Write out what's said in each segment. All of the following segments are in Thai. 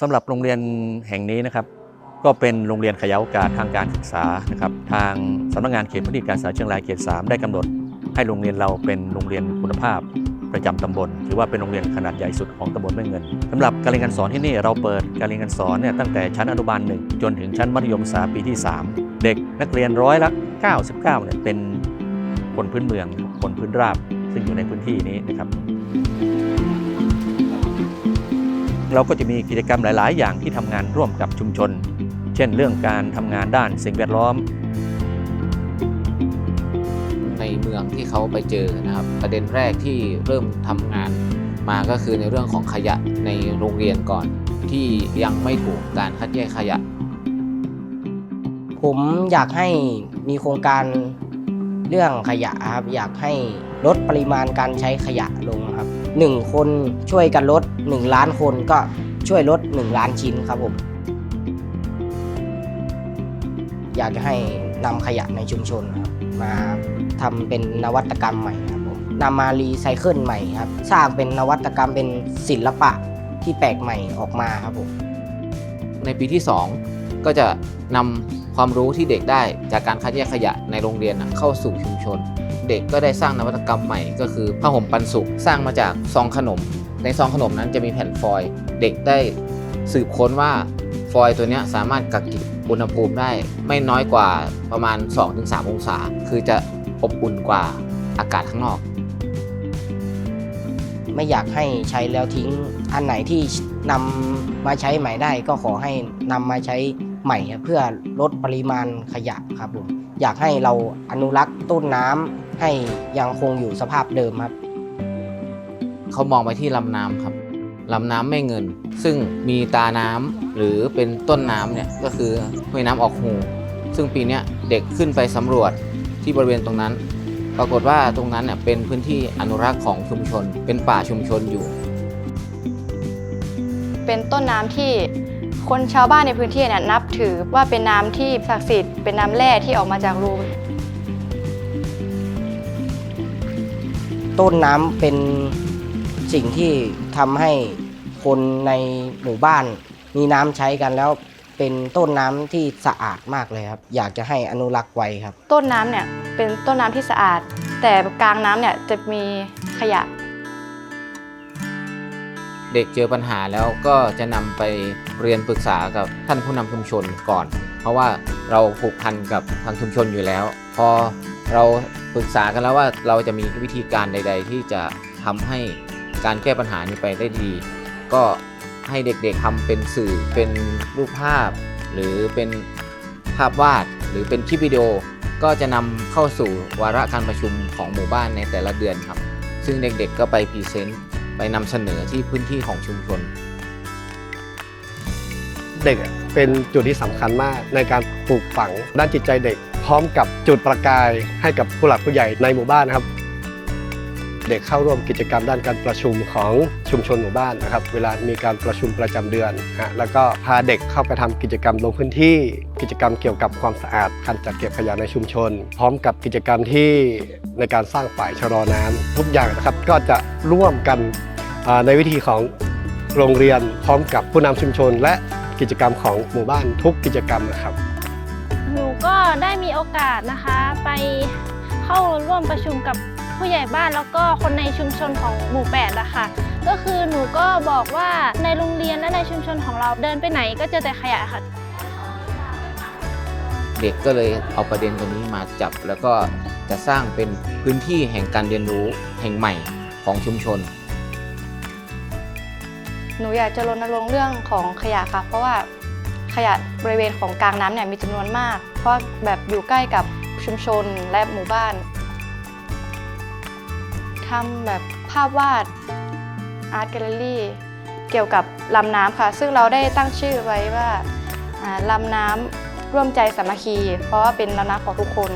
สำหรับโรงเรียนแห่งนี้นะครับ ก็เป็นโรงเรียนขยายโอกาสทางการศึกษานะครับ ทางสำนักงานเขตพื้นที่การศึกษาเชียงรายเขต 3 ได้กำหนด ให้โรงเรียนเราเป็นโรงเรียนคุณภาพประจำตำบลถือว่าเป็นโรงเรียนขนาดใหญ่สุดของตำบลแม่เงินสำหรับการเรียนการสอนที่นี่เราเปิดการเรียนการสอนเนี่ยตั้งแต่ชั้นอนุบาลหนึ่งจนถึงชั้นมัธยมศึกษาปีที่ 3 เด็กนักเรียนร้อยละ 99เนี่ยเป็นคนพื้นเมืองคนพื้นราบซึ่งอยู่ในพื้นที่นี้นะครับ เราก็จะมีกิจกรรมหลาย ๆ อย่างที่ทำงานร่วมกับชุมชน เช่นเรื่องการทำงานด้านสิ่งแวดล้อม ในเมืองที่เขาไปเจอนะครับ ประเด็นแรกที่เริ่มทำงานมาก็คือในเรื่องของขยะในโรงเรียนก่อน ที่ยังไม่ถูกการคัดแยกขยะ ผมอยากให้มีโครงการเรื่องขยะครับอยากให้ลดปริมาณการใช้ขยะลงครับ หนึ่งคนช่วยกันลด 1 ล้านคนก็ช่วยลด 1 ล้านชิ้นครับผม อยากจะให้นำขยะในชุมชนครับมาทำเป็นนวัตกรรมใหม่ครับผมนำมารีไซเคิลใหม่ครับ สร้างเป็นนวัตกรรมเป็นศิลปะที่แปลกใหม่ออกมาครับผม ในปีที่ 2 ก็จะนำความรู้ที่เด็กได้จากการคัดแยกขยะในโรงเรียนเข้าสู่ชุมชน เด็กก็ได้สร้างนวัตกรรมใหม่ก็คือผ้าห่มปันสุกสร้างมาจากซองขนม ในซองขนมนั้นจะมีแผ่นฟอยล์เด็กได้สืบค้นว่าฟอยล์ตัวนี้สามารถกักเก็บอุณหภูมิได้ไม่น้อยกว่าประมาณ 2-3 องศา คือจะอบอุ่นกว่าอากาศข้างนอก ไม่อยากให้ใช้แล้วทิ้งอันไหนที่นำมาใช้ใหม่ได้ ก็ขอให้นำมาใช้ใหม่เพื่อลดปริมาณขยะครับผมอยากให้เราอนุรักษ์ต้นน้ำ ให้ยังคงอยู่สภาพเดิมครับ เขามองไปที่ลำน้ำครับลำน้ำแม่เงิน ซึ่งมีตาน้ำหรือเป็นต้นน้ำเนี่ยก็คือห้วยน้ำออกหูซึ่งปีเนี้ยเด็กขึ้นไปสำรวจที่บริเวณตรงนั้น ปรากฏว่าตรงนั้นเนี่ยเป็นพื้นที่อนุรักษ์ของชุมชน เป็นป่าชุมชนอยู่ เป็นต้นน้ำที่คนชาวบ้านในพื้นที่เนี่ยนับถือว่าเป็นน้ำที่ศักดิ์สิทธิ์เป็นน้ำแร่ที่ออกมาจากรู ต้นน้ำเป็นสิ่งที่ทำให้คนในหมู่บ้าน มีน้ำใช้กันแล้วเป็นต้นน้ำที่สะอาดมากเลยครับ อยากจะให้อนุรักษ์ไว้ครับ ต้นน้ำเนี่ยเป็นต้นน้ำที่สะอาด แต่กลางน้ำเนี่ยจะมีขยะ เด็กเจอปัญหาแล้วก็จะนำไปเรียนปรึกษากับท่านผู้นำชุมชนก่อน เพราะว่าเราผูกพันกับทางชุมชนอยู่แล้ว พอ เราปรึกษากันแล้วว่าเราจะมีวิธีการใด ๆ ที่จะทำให้การแก้ปัญหานี้ไปได้ดี ก็ให้เด็กๆทำเป็นสื่อเป็นรูปภาพ หรือเป็นภาพวาดหรือเป็นคลิปวิดีโอ ก็จะนำเข้าสู่วาระการประชุมของหมู่บ้านในแต่ละเดือนครับ ซึ่งเด็กๆก็ไปพรีเซนต์ไปนำเสนอที่พื้นที่ของชุมชน เด็ก เป็นจุดที่สำคัญมากในการปลูกฝังด้านจิตใจเด็ก พร้อมกับจุดประกายให้กับผู้หลักผู้ใหญ่ในหมู่บ้านนะครับ เด็กเข้าร่วมกิจกรรมด้านการประชุมของชุมชนหมู่บ้านนะครับ เวลามีการประชุมประจำเดือนฮะแล้วก็พาเด็กเข้าไปทำกิจกรรมลงพื้นที่ กิจกรรมเกี่ยวกับความสะอาดการจัดเก็บขยะในชุมชน พร้อมกับกิจกรรมที่ในการสร้างฝ่ายชะลอน้ำทุกอย่างนะครับก็จะร่วมกันในวิธีของโรงเรียนพร้อมกับผู้นำชุมชน และ กิจกรรมของหมู่บ้านทุกกิจกรรมนะครับ หนูก็ได้มีโอกาสนะคะไปเข้าร่วมประชุมกับผู้ใหญ่บ้านแล้วก็คนในชุมชนของหมู่8อะค่ะก็คือหนูก็บอกว่าในโรงเรียนและในชุมชนของเราเดินไปไหนก็เจอแต่ขยะค่ะ เด็กก็เลยเอาประเด็นตรงนี้มาจับ แล้วก็จะสร้างเป็นพื้นที่แห่งการเรียนรู้แห่งใหม่ของชุมชน หนูอยากจะรณรงค์เรื่องของขยะค่ะ เพราะว่าขยะบริเวณของกลางน้ำเนี่ยมีจำนวนมาก เพราะแบบอยู่ใกล้กับชุมชนและหมู่บ้านทำแบบภาพวาดอาร์ตแกลเลอรี่เกี่ยวกับลำน้ำค่ะ ซึ่งเราได้ตั้งชื่อไว้ว่าอ่าลำน้ำร่วมใจสามัคคี เพราะว่าเป็นลำน้ำของทุกคน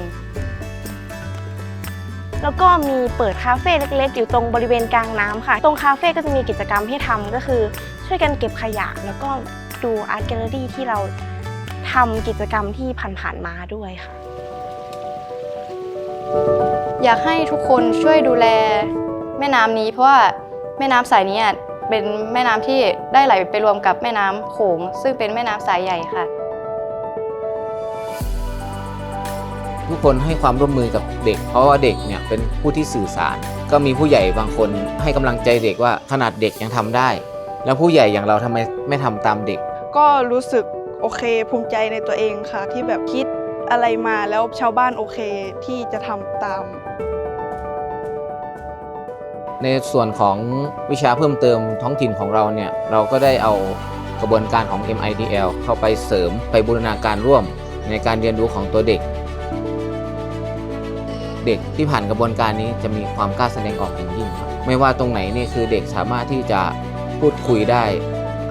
แล้วก็มีเปิดคาเฟ่เล็กๆ อยู่ตรงบริเวณกลางน้ำค่ะ ตรงคาเฟ่ก็จะมีกิจกรรมให้ทำก็คือ ช่วยกันเก็บขยะ แล้วก็ดูอาร์ตแกลเลอรี่ที่เราทำกิจกรรมที่ผ่านๆมาด้วยค่ะ อยากให้ทุกคนช่วยดูแลแม่น้ำนี้ เพราะว่าแม่น้ำสายนี้เป็นแม่น้ำที่ได้ไหลไปรวมกับแม่น้ำโขงซึ่งเป็นแม่น้ำสายใหญ่ค่ะ ทุกคนให้ความร่วมมือกับเด็ก เพราะว่าเด็กเนี่ยเป็นผู้ที่สื่อสาร ก็มีผู้ใหญ่บางคนให้กำลังใจเด็กว่าขนาดเด็กยังทำได้ แล้วผู้ใหญ่อย่างเราทำไมไม่ทำตามเด็ก ก็รู้สึกโอเคภูมิใจในตัวเองค่ะ ที่แบบคิดอะไรมาแล้วชาวบ้านโอเคที่จะทำตาม ในส่วนของวิชาเพิ่มเติมท้องถิ่นของเราเนี่ยเราก็ได้เอากระบวนการของ MIDL เข้าไปเสริมไปบูรณาการร่วมในการเรียนรู้ของตัวเด็ก เด็กที่ผ่านกระบวนการนี้จะมีความกล้าแสดงออกอย่างยิ่งครับไม่ว่าตรงไหนนี่คือเด็กสามารถที่จะพูดคุยได้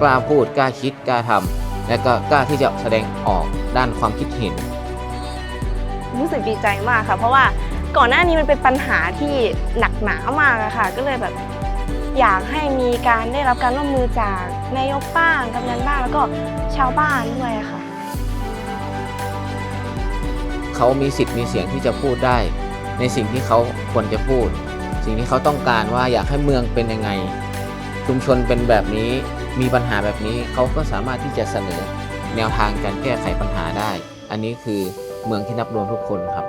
กล้าพูดกล้าคิดกล้าทำและก็กล้าที่จะแสดงออกด้านความคิดเห็น รู้สึกดีใจมากค่ะ เพราะว่าก่อนหน้านี้มันเป็นปัญหาที่หนักหนามากอะค่ะ ก็เลยแบบอยากให้มีการได้รับการร่วมมือจากนายกบ้างกำนันบ้างแล้วก็ชาวบ้านด้วยค่ะ เขามีสิทธิ์มีเสียงที่จะพูดได้ ในสิ่งที่เขาควรจะพูด สิ่งที่เขาต้องการว่าอยากให้เมืองเป็นยังไง ชุมชนเป็นแบบนี้มีปัญหาแบบนี้เขาก็สามารถที่จะเสนอแนวทางการแก้ไขปัญหาได้ อันนี้คือเมืองที่นับรวมทุกคนครับ